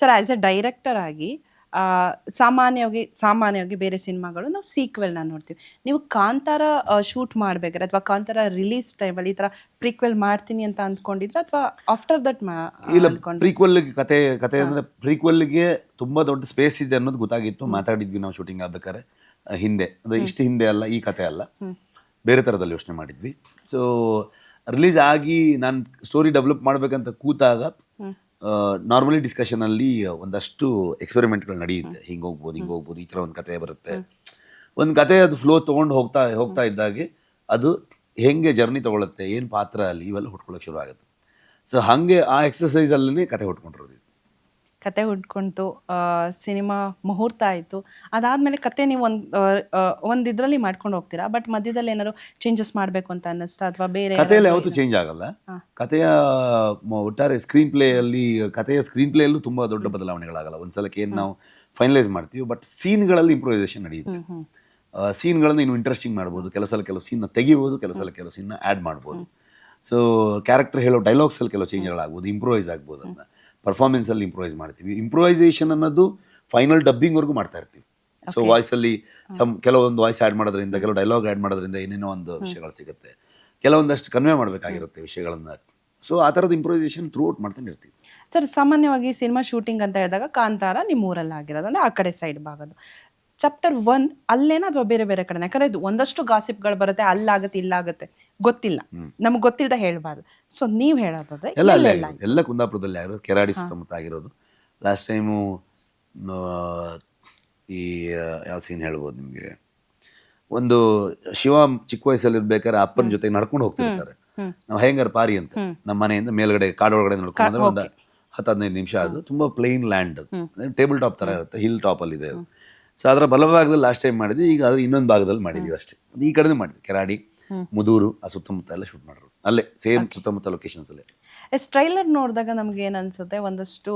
Sir as A director ಆಗಿ ಸಾಮಾನ್ಯವಾಗಿ ಸಾಮಾನ್ಯವಾಗಿ ಬೇರೆ ಸಿನಿಮಾಗಳು ನಾವು ಸೀಕ್ವೆಲ್ನ ನೋಡ್ತೀವಿ. ನೀವು ಕಾಂತಾರ ಶೂಟ್ ಮಾಡಬೇಕಾದ್ರೆ ಅಥವಾ ಕಾಂತಾರ ರಿಲೀಸ್ ಟೈಮಲ್ಲಿ ಈ ಥರ ಪ್ರೀಕ್ವೆಲ್ ಮಾಡ್ತೀನಿ ಅಂತ ಅಂದ್ಕೊಂಡಿದ್ರೆ ಅಥವಾ ಆಫ್ಟರ್ ದಟ್ ಇಲ್ಲ ಪ್ರೀಕ್ವೆಲ್ಗೆ ಪ್ರೀಕ್ವಲ್ ಕತೆ ಕತೆ ಅಂದ್ರೆ ಪ್ರೀಕ್ವೆಲ್ಗೆ ತುಂಬಾ ದೊಡ್ಡ ಸ್ಪೇಸ್ ಇದೆ ಅನ್ನೋದು ಗೊತ್ತಾಗಿತ್ತು. ಮಾತಾಡಿದ್ವಿ ನಾವು ಶೂಟಿಂಗ್ ಆಗ್ಬೇಕಾದ್ರೆ ಹಿಂದೆ. ಅದು ಇಷ್ಟು ಹಿಂದೆ ಅಲ್ಲ ಈ ಕತೆ ಅಲ್ಲ. ಬೇರೆ ಥರದಲ್ಲಿ ಯೋಚನೆ ಮಾಡಿದ್ವಿ. ಸೊ ರಿಲೀಸ್ ಆಗಿ ನಾನು ಸ್ಟೋರಿ ಡೆವಲಪ್ ಮಾಡಬೇಕಂತ ಕೂತಾಗ ನಾರ್ಮಲಿ ಡಿಸ್ಕಷನಲ್ಲಿ ಒಂದಷ್ಟು ಎಕ್ಸ್ಪೆರಿಮೆಂಟ್ಗಳು ನಡೆಯುತ್ತೆ. ಹಿಂಗೆ ಹೋಗ್ಬೋದು ಹಿಂಗೆ ಹೋಗ್ಬೋದು ಈ ಥರ ಒಂದು ಕತೆ ಬರುತ್ತೆ. ಒಂದು ಕತೆ ಅದು ಫ್ಲೋ ತೊಗೊಂಡು ಹೋಗ್ತಾ ಹೋಗ್ತಾ ಇದ್ದಾಗೆ ಅದು ಹೆಂಗೆ ಜರ್ನಿ ತಗೊಳುತ್ತೆ ಏನು ಪಾತ್ರ ಅಲ್ಲಿ ಇವೆಲ್ಲ ಹುಟ್ಕೊಳ್ಳೋಕೆ ಶುರು ಆಗುತ್ತೆ. ಸೊ ಹಾಗೆ ಆ ಎಕ್ಸಸೈಸಲ್ಲೇ ಕತೆ ಹುಟ್ಕೊಂಡಿರೋದು. ಕತೆ ಹುಡ್ಕೊಂತು ಸಿನಿಮಾ ಮುಹೂರ್ತ ಆಯಿತು. ಅದಾದಮೇಲೆ ಕತೆ ನೀವು ಒಂದು ಒಂದು ಇದರಲ್ಲಿ ಮಾಡ್ಕೊಂಡು ಹೋಗ್ತೀರಾ? ಬಟ್ ಮಧ್ಯದಲ್ಲಿ ಏನಾದ್ರು ಚೇಂಜಸ್ ಮಾಡಬೇಕು ಅಂತ ಅನ್ನಿಸ್ತಾ ಅಥವಾ ಬೇರೆ ಕಥೆಯಲ್ಲಿ ಯಾವತ್ತು ಚೇಂಜ್ ಆಗಲ್ಲ. ಕಥೆಯ ಒಟ್ಟಾರೆ ಸ್ಕ್ರೀನ್ ಪ್ಲೇಯಲ್ಲಿ ಕಥೆಯ ಸ್ಕ್ರೀನ್ ಪ್ಲೇ ಅಲ್ಲೂ ತುಂಬಾ ದೊಡ್ಡ ಬದಲಾವಣೆಗಳಾಗಲ್ಲ. ಒಂದ್ಸಲಕ್ಕೆ ಏನು ನಾವು ಫೈನಲೈಸ್ ಮಾಡ್ತೀವಿ ಬಟ್ ಸೀನ್ಗಳಲ್ಲಿ ಇಂಪ್ರೂವೈಸೇಷನ್ ನಡೆಯುತ್ತೆ. ಸೀನ್ಗಳನ್ನು ಇನ್ನು ಇಂಟ್ರೆಸ್ಟಿಂಗ್ ಮಾಡ್ಬೋದು. ಕೆಲವು ಸಲ ಕೆಲವು ಸೀನ್ನ ತೆಗಿಬೋದು ಕೆಲವು ಸಲ ಕೆಲವು ಸೀನ್ನ ಆ್ಯಡ್ ಮಾಡ್ಬೋದು. ಸೊ ಕ್ಯಾರೆಕ್ಟರ್ ಹೇಳೋ ಡೈಲಾಗ್ಸಲ್ಲಿ ಕೆಲವು ಚೇಂಜ್ಗಳಾಗ್ಬೋದು ಇಂಪ್ರೂವೈಸ್ ಆಗ್ಬೋದು ಅಂತ. ಪರ್ಫಾರ್ಮೆನ್ಸಲ್ಲಿ ಇಂಪ್ರೂವೈಸ್ ಮಾಡ್ತೀವಿ. ಇಂಪ್ರೂವೈಸೇಷನ್ ಅನ್ನೋದು ಫೈನಲ್ ಡಬ್ಬಿಂಗ್ವರೆಗೂ ಮಾಡ್ತಾ ಇರ್ತೀವಿ. ಸೊ ವಾಯ್ಸಲ್ಲಿ ಸಮ್ ಕೆಲವೊಂದು ವಾಯ್ಸ್ ಆ್ಯಡ್ ಮಾಡೋದ್ರಿಂದ ಕೆಲವು ಡೈಲಾಗ್ ಆ್ಯಡ್ ಮಾಡೋದ್ರಿಂದ ಏನೇನೋ ಒಂದು ವಿಷಯಗಳು ಸಿಗುತ್ತೆ. ಕೆಲವೊಂದಷ್ಟು ಕನ್ವೆ ಮಾಡಬೇಕಾಗಿರುತ್ತೆ ವಿಷಯಗಳನ್ನ. ಸೊ ಆ ಥರದ ಇಂಪ್ರೂವೈಸೇಷನ್ ಥ್ರೂ ಔಟ್ ಮಾಡ್ತಾನೆ ಇರ್ತೀವಿ. ಸರ್ ಸಾಮಾನ್ಯವಾಗಿ ಸಿನಿಮಾ ಶೂಟಿಂಗ್ ಅಂತ ಹೇಳಿದಾಗ ಕಾಂತಾರ ನಿಮ್ಮ ಊರಲ್ಲಿ ಆಗಿರೋದು ಅಂದರೆ ಆ ಕಡೆ ಸೈಡ್ ಭಾಗದು ಚಾಪ್ಟರ್ ಒನ್ ಅಲ್ಲೇನ ಅಥವಾ ಬೇರೆ ಬೇರೆ ಕಡೆ ಯಾಕಂದ್ರೆ ಇದು ಒಂದಷ್ಟು ಗಾಸಿಪ್ಗಳು ಬರುತ್ತೆ ಅಲ್ಲಾಗುತ್ತೆ ಇಲ್ಲಾಗುತ್ತೆ ಗೊತ್ತಿಲ್ಲ. ನಮ್ಗೆ ಗೊತ್ತಿಲ್ಲದ ಹೇಳಬಾರ್ದು. ಸೊ ನೀವು ಹೇಳೋದಾದ್ರೆ ಎಲ್ಲ ಅಲ್ಲೇ ಎಲ್ಲ ಕುಂದಾಪುರದಲ್ಲಿ ಆಗಿರೋದು ಕೆರಾಡಿ ಸುತ್ತಮುತ್ತ ಆಗಿರೋದು ಲಾಸ್ಟ್ ಟೈಮು ಈ ಆ, ಯಾವ ಸೀನ್ ಹೇಳ್ಬೋದು ನಿಮಗೆ? ಒಂದು ಶಿವ ಚಿಕ್ಕ ವಯಸ್ಸಲ್ಲಿ ಇರ್ಬೇಕಾದ್ರೆ ಅಪ್ಪನ ಜೊತೆ ನಡ್ಕೊಂಡು ಹೋಗ್ತಿರ್ತಾರೆ. ನಾವು ಹೆಂಗಾರ ಪಾರಿ ಅಂತ. ನಮ್ಮ ಮನೆಯಿಂದ ಮೇಲ್ಗಡೆ ಕಾಡೊಳಗಡೆ ನಡ್ಕೊಂಡು ಬಂದ್ರೆ ಒಂದು ಹತ್ತು ಹದಿನೈದು ನಿಮಿಷ ಅದು ತುಂಬಾ ಪ್ಲೇನ್ ಲ್ಯಾಂಡ್ ಅದು ಟೇಬಲ್ ಟಾಪ್ ತರ ಇರುತ್ತೆ ಹಿಲ್ ಟಾಪ್ ಅಲ್ಲಿ ಇದೆ. ಸೊ ಅದರ ಬಲಭಾಗದಲ್ಲಿ ಲಾಸ್ಟ್ ಟೈಮ್ ಮಾಡಿದ್ವಿ ಈಗ ಅದ್ರ ಇನ್ನೊಂದು ಭಾಗದಲ್ಲಿ ಮಾಡಿದ್ವಿ ಅಷ್ಟೇ. ಈ ಕಡೆನೂ ಮಾಡಿದ್ವಿ. ಕೆರಾಡಿ ಮುದೂರು ಆ ಸುತ್ತಮುತ್ತ ಎಲ್ಲ ಶೂಟ್ ಮಾಡಿದ್ರು ಅಲ್ಲೇ ಸೇಮ್ ಸುತ್ತಮುತ್ತ ಲೊಕೇಶನ್ಸ್ ಅಲ್ಲೇ. ಎಸ್ ಟ್ರೈಲರ್ ನೋಡಿದಾಗ ನಮ್ಗೆ ಏನು ಅನ್ಸುತ್ತೆ? ಒಂದಷ್ಟು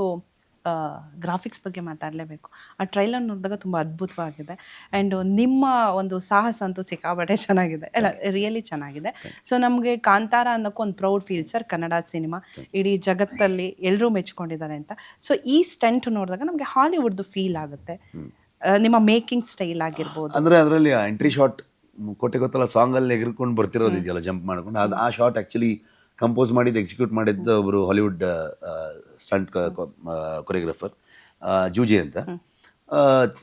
ಗ್ರಾಫಿಕ್ಸ್ ಬಗ್ಗೆ ಮಾತಾಡಲೇಬೇಕು. ಆ ಟ್ರೈಲರ್ ನೋಡಿದಾಗ ತುಂಬ ಅದ್ಭುತವಾಗಿದೆ. ಆ್ಯಂಡ್ ನಿಮ್ಮ ಒಂದು ಸಾಹಸ ಅಂತೂ ಸಿಕ್ಕಾಬಟ್ಟೆ ಚೆನ್ನಾಗಿದೆ. ಅಲ್ಲ ರಿಯಲಿ ಚೆನ್ನಾಗಿದೆ. ಸೊ ನಮಗೆ ಕಾಂತಾರ ಅನ್ನೋಕ್ಕೂ ಒಂದು proud feel sir Kannada cinema ಇಡೀ ಜಗತ್ತಲ್ಲಿ ಎಲ್ಲರೂ ಮೆಚ್ಕೊಂಡಿದ್ದಾರೆ ಅಂತ. ಸೊ ಈ ಸ್ಟೆಂಟ್ ನೋಡಿದಾಗ ನಮಗೆ ಹಾಲಿವುಡ್ದು ಫೀಲ್ ಆಗುತ್ತೆ. ನಿಮ್ಮ ಮೇಕಿಂಗ್ ಸ್ಟೈಲ್ ಆಗಿರ್ಬೋದು. ಅಂದ್ರೆ ಅದರಲ್ಲಿ ಎಂಟ್ರಿ ಶಾಟ್ ಕೊಟ್ಟೆ ಗೊತ್ತಲ್ಲ ಸಾಂಗಲ್ಲಿ ಎಗರ್ಕೊಂಡು ಬರ್ತಿರೋದು ಇದೆಯಲ್ಲ ಜಂಪ್ ಮಾಡ್ಕೊಂಡು. ಅದು ಆ ಶಾಟ್ ಆ್ಯಕ್ಚುಲಿ ಕಂಪೋಸ್ ಮಾಡಿದ್ದು ಎಕ್ಸಿಕ್ಯೂಟ್ ಮಾಡಿದ್ದು ಒಬ್ಬರು ಹಾಲಿವುಡ್ ಸ್ಟಂಟ್ ಕೊರಿಯೋಗ್ರಾಫರ್ ಜೂಜಿ ಅಂತ.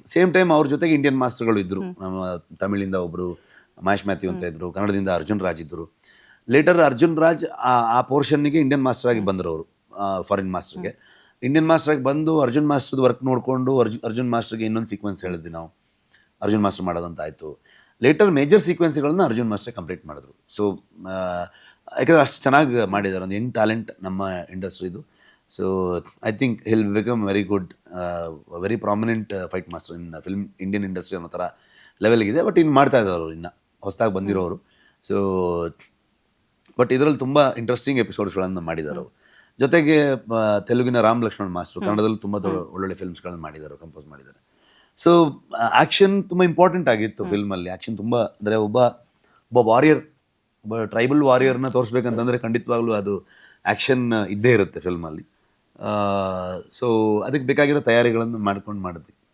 ಸೇಮ್ ಟೈಮ್ ಅವ್ರ ಜೊತೆಗೆ ಇಂಡಿಯನ್ ಮಾಸ್ಟರ್ಗಳು ಇದ್ದರು ನಮ್ಮ ತಮಿಳಿಂದ ಒಬ್ಬರು ಮಹೇಶ್ ಮ್ಯಾಥ್ಯೂ ಅಂತ ಇದ್ದರು ಕನ್ನಡದಿಂದ ಅರ್ಜುನ್ ರಾಜ್ ಇದ್ದರು ಲೇಟರ್ ಅರ್ಜುನ್ ರಾಜ್ ಆ- ಆ ಪೋರ್ಷನ್ಗೆ ಇಂಡಿಯನ್ ಮಾಸ್ಟರ್ ಆಗಿ ಬಂದರು ಅವರು ಫಾರಿನ್ ಮಾಸ್ಟರ್ಗೆ ಇಂಡಿಯನ್ ಮಾಸ್ಟರ್ ಆಗಿ ಬಂದು ಅರ್ಜುನ್ ಮಾಸ್ಟರ್ದು ವರ್ಕ್ ನೋಡಿಕೊಂಡು ಅರ್ಜು, ಅರ್ಜುನ್ ಮಾಸ್ಟರ್ಗೆ ಇನ್ನೊಂದು ಸೀಕ್ವೆನ್ಸ್ ಹೇಳಿದ್ವಿ ನಾವು. ಅರ್ಜುನ್ ಮಾಸ್ಟರ್ ಮಾಡೋದಂತಾಯಿತು. ಲೇಟರ್ ಮೇಜರ್ ಸೀಕ್ವೆನ್ಸ್ಗಳನ್ನ ಅರ್ಜುನ್ ಮಾಸ್ಟರ್ ಕಂಪ್ಲೀಟ್ ಮಾಡಿದ್ರು. ಸೊ ಯಾಕಂದರೆ ಅಷ್ಟು ಚೆನ್ನಾಗಿ ಮಾಡಿದ್ದಾರೆ ಒಂದು ಯಂಗ್ ಟ್ಯಾಲೆಂಟ್ ನಮ್ಮ ಇಂಡಸ್ಟ್ರಿದು so I think he'll become very good very prominent fight master in film Indian industry ಅನ್ನೋ ಥರ ಲೆವೆಲ್ಗಿದೆ ಬಟ್ ಇನ್ನು ಮಾಡ್ತಾ ಇದ್ದಾರೆ ಅವರು ಇನ್ನು. ಹೊಸದಾಗಿ ಬಂದಿರೋರು. ಸೊ ಬಟ್ ಇದರಲ್ಲಿ ತುಂಬ ಇಂಟ್ರೆಸ್ಟಿಂಗ್ ಎಪಿಸೋಡ್ಸ್ಗಳನ್ನು ಮಾಡಿದ್ದಾರೆ ಅವರು. ಜೊತೆಗೆ ತೆಲುಗಿನ ರಾಮ್ ಲಕ್ಷ್ಮಣ್ ಮಾಸ್ಟರ್ ಕನ್ನಡದಲ್ಲಿ ತುಂಬ ಒಳ್ಳೊಳ್ಳೆ ಫಿಲ್ಮ್ಸ್ಗಳನ್ನು ಮಾಡಿದ್ದಾರೆ ಕಂಪೋಸ್ ಮಾಡಿದ್ದಾರೆ. ಸೊ ಆ್ಯಕ್ಷನ್ ತುಂಬ ಇಂಪಾರ್ಟೆಂಟ್ ಆಗಿತ್ತು ಫಿಲ್ಮಲ್ಲಿ. ಆ್ಯಕ್ಷನ್ ತುಂಬ ಅಂದರೆ ಒಬ್ಬ ಒಬ್ಬ ವಾರಿಯರ್ ಒಬ್ಬ ಟ್ರೈಬಲ್ ವಾರಿಯರ್ನ ತೋರಿಸ್ಬೇಕಂತಂದರೆ ಖಂಡಿತವಾಗ್ಲೂ ಅದು ಆ್ಯಕ್ಷನ್ ಇದ್ದೇ ಇರುತ್ತೆ ಫಿಲ್ಮಲ್ಲಿ. ಸೊ ಅದಕ್ಕೆ ಬೇಕಾಗಿರೋ ತಯಾರಿಗಳನ್ನು ಮಾಡ್ಕೊಂಡು ಮಾಡಿದ್ವಿ.